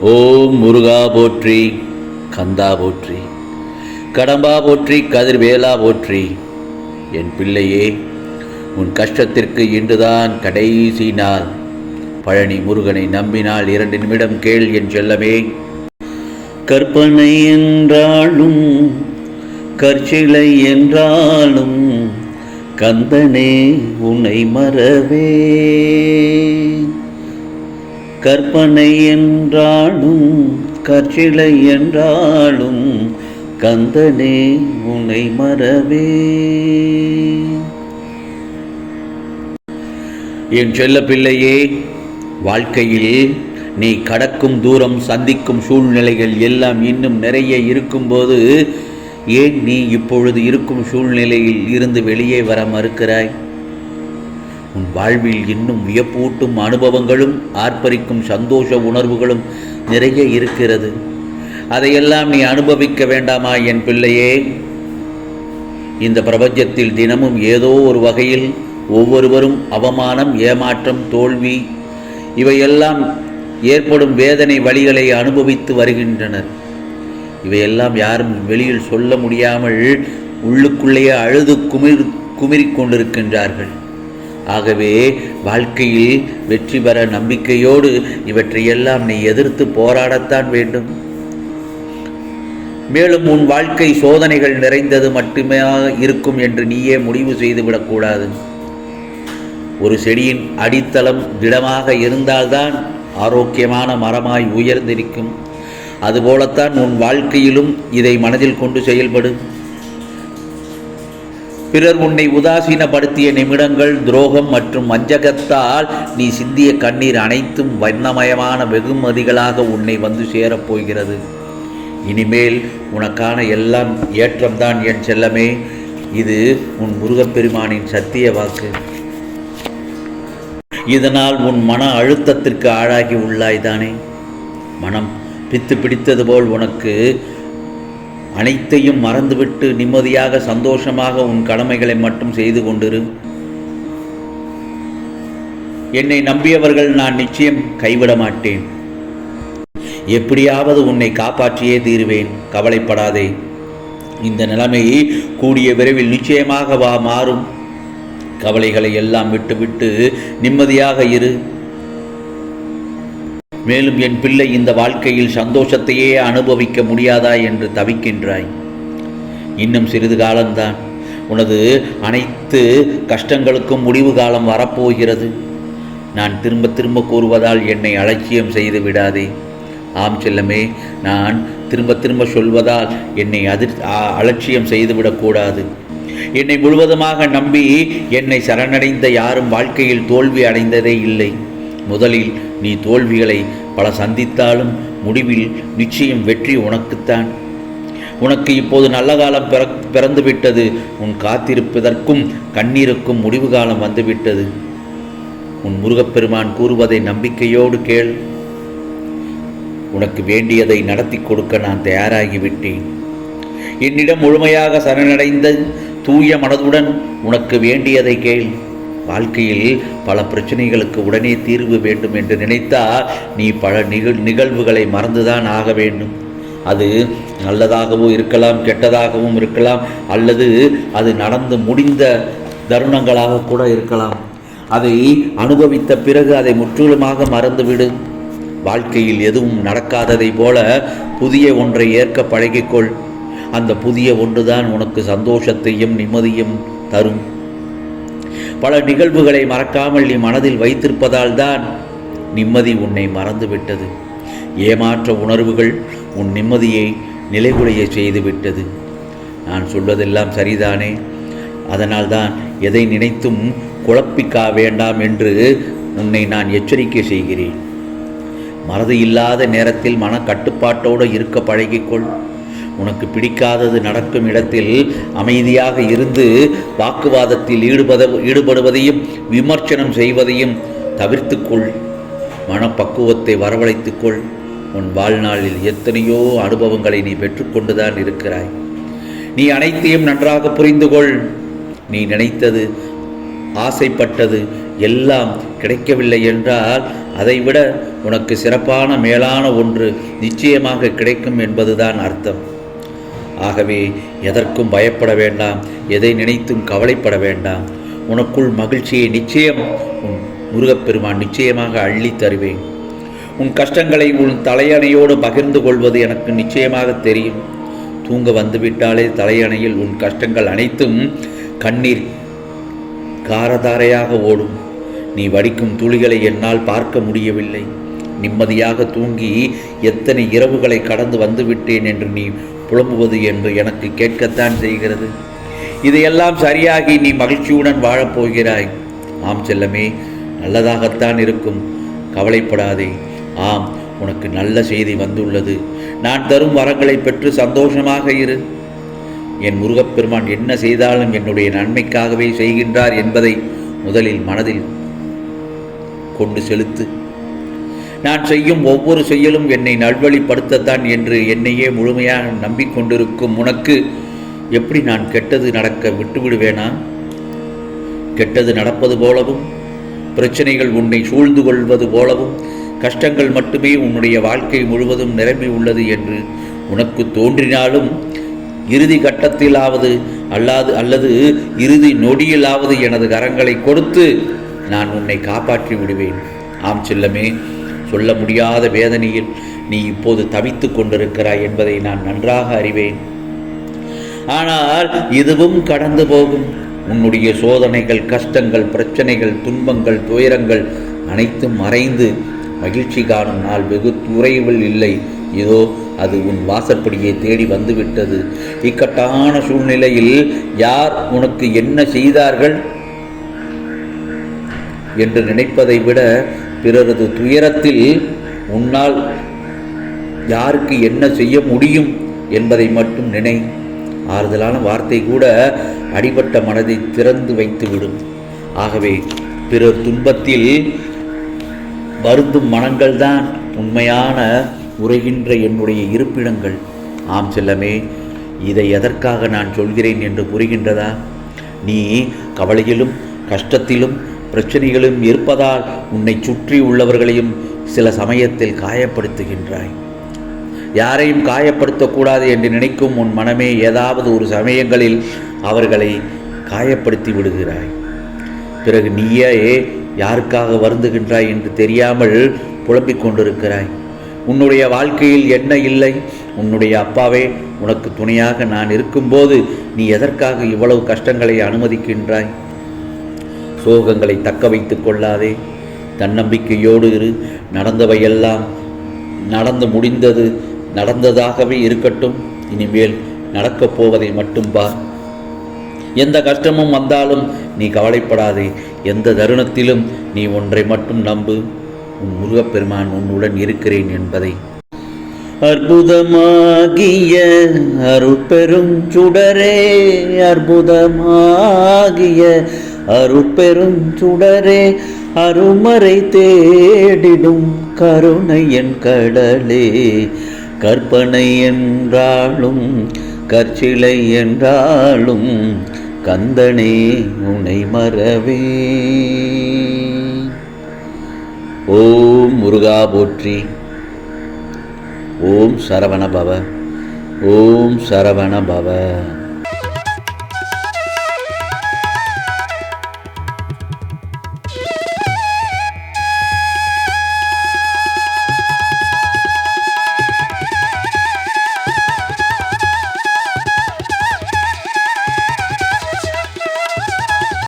ஓம் முருகா போற்றி கந்தா போற்றி கடம்பா போற்றி கதிர்வேலா போற்றி. என் பிள்ளையே உன் கஷ்டத்திற்கு இன்றுதான் கடைசி நாள். பழனி முருகனை நம்பினால் இரண்டு நிமிடம் கேள் என் செல்லமே. கற்பனை என்றாலும் கற்சிலை என்றாலும் கந்தனே உன்னை மறவே. கற்பனை என்றாலும் கற்சிலை என்றாலும் கந்தனே உன்னை மறவே. என் செல்ல பிள்ளையே வாழ்க்கையில் நீ கடக்கும் தூரம் சந்திக்கும் சூழ்நிலைகள் எல்லாம் இன்னும் நிறைய இருக்கும்போது ஏன் நீ இப்பொழுது இருக்கும் சூழ்நிலையில் இருந்து வெளியே வர மறுக்கிறாய்? உன் வாழ்வில் இன்னும் வியப்பூட்டும் அனுபவங்களும் ஆர்ப்பரிக்கும் சந்தோஷ உணர்வுகளும் நிறைய இருக்கிறது. அதையெல்லாம் நீ அனுபவிக்க வேண்டாமா என் பிள்ளையே? இந்த பிரபஞ்சத்தில் தினமும் ஏதோ ஒரு வகையில் ஒவ்வொருவரும் அவமானம் ஏமாற்றம் தோல்வி இவையெல்லாம் ஏற்படும் வேதனை வழிகளை அனுபவித்து வருகின்றனர். இவையெல்லாம் யாரும் வெளியில் சொல்ல முடியாமல் உள்ளுக்குள்ளேயே அழுது குமிர் குமிரிக் கொண்டிருக்கின்றார்கள். ஆகவே வாழ்க்கையில் வெற்றி பெற நம்பிக்கையோடு இவற்றையெல்லாம் நீ எதிர்த்து போராடத்தான் வேண்டும். மேலும் உன் வாழ்க்கை சோதனைகள் நிறைந்தது மட்டுமே இருக்கும் என்று நீயே முடிவு செய்துவிடக்கூடாது ஒரு செடியின் அடித்தளம் திடமாக இருந்தால்தான் ஆரோக்கியமான மரமாய் உயர்ந்திருக்கும். அதுபோலத்தான் உன் வாழ்க்கையிலும் இதை மனதில் கொண்டு செயல்படும் பிறர் உன்னை உதாசீனப்படுத்திய நிமிடங்கள் துரோகம் மற்றும் வஞ்சகத்தால் நீ சிந்திய கண்ணீர் அனைத்தும் வண்ணமயமான வெகுமதிகளாக உன்னை வந்து சேரப்போகிறது இனிமேல் உனக்கான எல்லாம் ஏற்றம்தான் என் செல்லமே. இது உன் முருகப்பெருமானின் சத்திய வாக்கு. இதனால் உன் மன அழுத்தத்திற்கு ஆளாகி உள்ளாய்தானே. மனம் பித்து பிடித்தது போல் உனக்கு அனைத்தையும் மறந்துவிட்டு நிம்மதியாக சந்தோஷமாக உன் கடமைகளை மட்டும் செய்து கொண்டிரு. என்னை நம்பியவர்கள் நான் நிச்சயம் கைவிட மாட்டேன். எப்படியாவது உன்னை காப்பாற்றியே தீருவேன். கவலைப்படாதே. இந்த நிலைமை கூடிய விரைவில் நிச்சயமாக வா மாறும். கவலைகளை எல்லாம் விட்டுவிட்டு நிம்மதியாக இரு. மேலும் என் பிள்ளை இந்த வாழ்க்கையில் சந்தோஷத்தையே அனுபவிக்க முடியாதா என்று தவிக்கின்றாய். இன்னும் சிறிது காலம்தான். உனது அனைத்து கஷ்டங்களுக்கும் முடிவு காலம் வரப்போகிறது. நான் திரும்ப திரும்ப கூறுவதால் என்னை அலட்சியம் செய்து விடாதே. ஆம் செல்லமே நான் திரும்ப திரும்ப சொல்வதால் என்னை அதிர் அலட்சியம் செய்துவிடக்கூடாது என்னை முழுவதுமாக நம்பி என்னை சரணடைந்த யாரும் வாழ்க்கையில் தோல்வி அடைந்ததே இல்லை. முதலில் நீ தோல்விகளை பல சந்தித்தாலும் முடிவில் நிச்சயம் வெற்றி உனக்குத்தான். உனக்கு இப்போது நல்ல காலம் பிற பிறந்துவிட்டது. உன் காத்திருப்பதற்கும் கண்ணீருக்கும் முடிவு காலம் வந்துவிட்டது. உன் முருகப்பெருமான் கூறுவதை நம்பிக்கையோடு கேள். உனக்கு வேண்டியதை நடத்தி கொடுக்க நான் தயாராகிவிட்டேன். என்னிடம் முழுமையாக சரணடைந்த தூய மனதுடன் உனக்கு வேண்டியதை கேள். வாழ்க்கையில் பல பிரச்சனைகளுக்கு உடனே தீர்வு வேண்டும் என்று நினைத்தால் நீ பல நிகழ் நிகழ்வுகளை மறந்துதான் ஆக வேண்டும். அது நல்லதாகவும் இருக்கலாம் கெட்டதாகவும் இருக்கலாம் அல்லது அது நடந்து முடிந்த தருணங்களாக கூட இருக்கலாம். அதை அனுபவித்த பிறகு அதை முற்றிலுமாக மறந்துவிடு. வாழ்க்கையில் எதுவும் நடக்காததை போல புதிய ஒன்றை ஏற்க பழகிக்கொள். அந்த புதிய ஒன்றுதான் உனக்கு சந்தோஷத்தையும் நிம்மதியும் தரும். பல நிகழ்வுகளை மறக்காமல் நீ மனதில் வைத்திருப்பதால் தான் நிம்மதி உன்னை மறந்துவிட்டது. ஏமாற்ற உணர்வுகள் உன் நிம்மதியை நிலைகுலைய செய்துவிட்டது. நான் சொல்வதெல்லாம் சரிதானே? அதனால்தான் எதை நினைத்தும் குழப்பிக்கா வேண்டாம் என்று உன்னை நான் எச்சரிக்கை செய்கிறேன். மறதி இல்லாத நேரத்தில் மன கட்டுப்பாட்டோடு இருக்க பழகிக்கொள். உனக்கு பிடிக்காதது நடக்கும் இடத்தில் அமைதியாக இருந்து வாக்குவாதத்தில் ஈடுபத ஈடுபடுவதையும் விமர்சனம் செய்வதையும் தவிர்த்துக்கொள். மனப்பக்குவத்தை வரவழைத்துக்கொள். உன் வாழ்நாளில் எத்தனையோ அனுபவங்களை நீ பெற்றுக்கொண்டுதான் இருக்கிறாய். நீ அனைத்தையும் நன்றாக புரிந்து கொள் நீ நினைத்தது ஆசைப்பட்டது எல்லாம் கிடைக்கவில்லை என்றால் அதைவிட உனக்கு சிறப்பான மேலான ஒன்று நிச்சயமாக கிடைக்கும் என்பதுதான் அர்த்தம். ஆகவே எதற்கும் பயப்பட வேண்டாம் எதை நினைத்தும் கவலைப்பட வேண்டாம். உனக்குள் மகிழ்ச்சியை நிச்சயம் உன் முருகப்பெருமான் நிச்சயமாக அள்ளித் தருவேன். உன் கஷ்டங்களை உன் தலையணையோடு பகிர்ந்து கொள்வது எனக்கு நிச்சயமாக தெரியும். தூங்க வந்துவிட்டாலே தலையணையில் உன் கஷ்டங்கள் அனைத்தும் கண்ணீர் காரதாரையாக ஓடும். நீ வடிக்கும் துளிகளை என்னால் பார்க்க முடியவில்லை. நிம்மதியாக தூங்கி எத்தனை இரவுகளை கடந்து வந்துவிட்டேன் என்று நீ புலம்புவது என்று எனக்கு கேட்கத்தான் செய்கிறது. இதையெல்லாம் சரியாகி நீ மகிழ்ச்சியுடன் வாழப்போகிறாய். ஆம் செல்லமே நல்லதாகத்தான் இருக்கும். கவலைப்படாதே. ஆம் உனக்கு நல்ல செய்தி வந்துள்ளது. நான் தரும் வரங்களை பெற்று சந்தோஷமாக இரு. என் முருகப்பெருமான் என்ன செய்தாலும் என்னுடைய நன்மைக்காகவே செய்கின்றார் என்பதை முதலில் மனதில் கொண்டு செலுத்து. நான் செய்யும் ஒவ்வொரு செயலும் என்னை நல்வழிப்படுத்தத்தான் என்று என்னையே முழுமையாக நம்பிக்கொண்டிருக்கும் உனக்கு எப்படி நான் கெட்டது நடக்க விட்டுவிடுவேனா? கெட்டது நடப்பது போலவும் பிரச்சனைகள் உன்னை சூழ்ந்து கொள்வது போலவும் கஷ்டங்கள் மட்டுமே உன்னுடைய வாழ்க்கை முழுவதும் நிரம்பி உள்ளது என்று உனக்கு தோன்றினாலும் இறுதி கட்டத்திலாவது அல்லாது அல்லது இறுதி நொடியிலாவது எனது கரங்களை கொடுத்து நான் உன்னை காப்பாற்றி விடுவேன். ஆம் செல்லமே சொல்ல முடியாத வேதனையில் நீ இப்போது தவித்து கொண்டிருக்கிறாய் என்பதை நான் நன்றாக அறிவேன். ஆனால் இதுவும் கடந்து போகும். உன்னுடைய சோதனைகள் கஷ்டங்கள் பிரச்சனைகள் துன்பங்கள் துயரங்கள் அனைத்தும் மறைந்து மகிழ்ச்சி காணும் நாள் வெகு துறைவில் இல்லை. இதோ அது உன் வாசற்படியை தேடி வந்துவிட்டது. இக்கட்டான சூழ்நிலையில் யார் உனக்கு என்ன செய்தார்கள்? என்று நினைப்பதை விட பிறரது துயரத்தில் உன்னால் யாருக்கு என்ன செய்ய முடியும் என்பதை மட்டும் நினை. ஆறுதலான வார்த்தை கூட அடிபட்ட மனதை திறந்து வைத்துவிடும். ஆகவே பிறர் துன்பத்தில் வருந்தும் மனங்கள்தான் உண்மையான உரைகின்ற என்னுடைய இருப்பிடங்கள். ஆம் செல்லமே இதை எதற்காக நான் சொல்கிறேன் என்று புரிகின்றதா? நீ கவலையிலும் கஷ்டத்திலும் பிரச்சனைகளும் இருப்பதால் உன்னை சுற்றி உள்ளவர்களையும் சில சமயத்தில் காயப்படுத்துகின்றாய். யாரையும் காயப்படுத்தக்கூடாது என்று நினைக்கும் உன் மனமே ஏதாவது ஒரு சமயங்களில் அவர்களை காயப்படுத்தி விடுகிறாய். பிறகு நீயே யாருக்காக வருந்துகின்றாய் என்று தெரியாமல் புலம்பிக் கொண்டிருக்கிறாய். உன்னுடைய வாழ்க்கையில் என்ன இல்லை? உன்னுடைய அப்பாவே உனக்கு துணையாக நான் இருக்கும்போது நீ எதற்காக இவ்வளவு கஷ்டங்களை அனுமதிக்கின்றாய்? சோகங்களை தக்க வைத்து கொள்ளாதே. தன்னம்பிக்கையோடு இரு. நடந்தவையெல்லாம் நடந்து முடிந்தது நடந்ததாகவே இருக்கட்டும். இனிமேல் நடக்கப் போவதை மட்டும் பார். எந்த கஷ்டமும் வந்தாலும் நீ கவலைப்படாதே. எந்த தருணத்திலும் நீ ஒன்றை மட்டும் நம்பு. உன் முருகப்பெருமான் உன்னுடன் இருக்கிறேன் என்பதை. அற்புதமாகிய அருட்பெரும் சுடரே அற்புதமாகிய அருட்பெரும் சுடரே அருமறை தேடிடும் கருணை என் கடலே. கற்பனை என்றாலும் கற்சிலை என்றாலும் கந்தனே உனை மறவே. ஓம் முருகா போற்றி. ஓம் சரவண பவ. ஓம் சரவண பவ.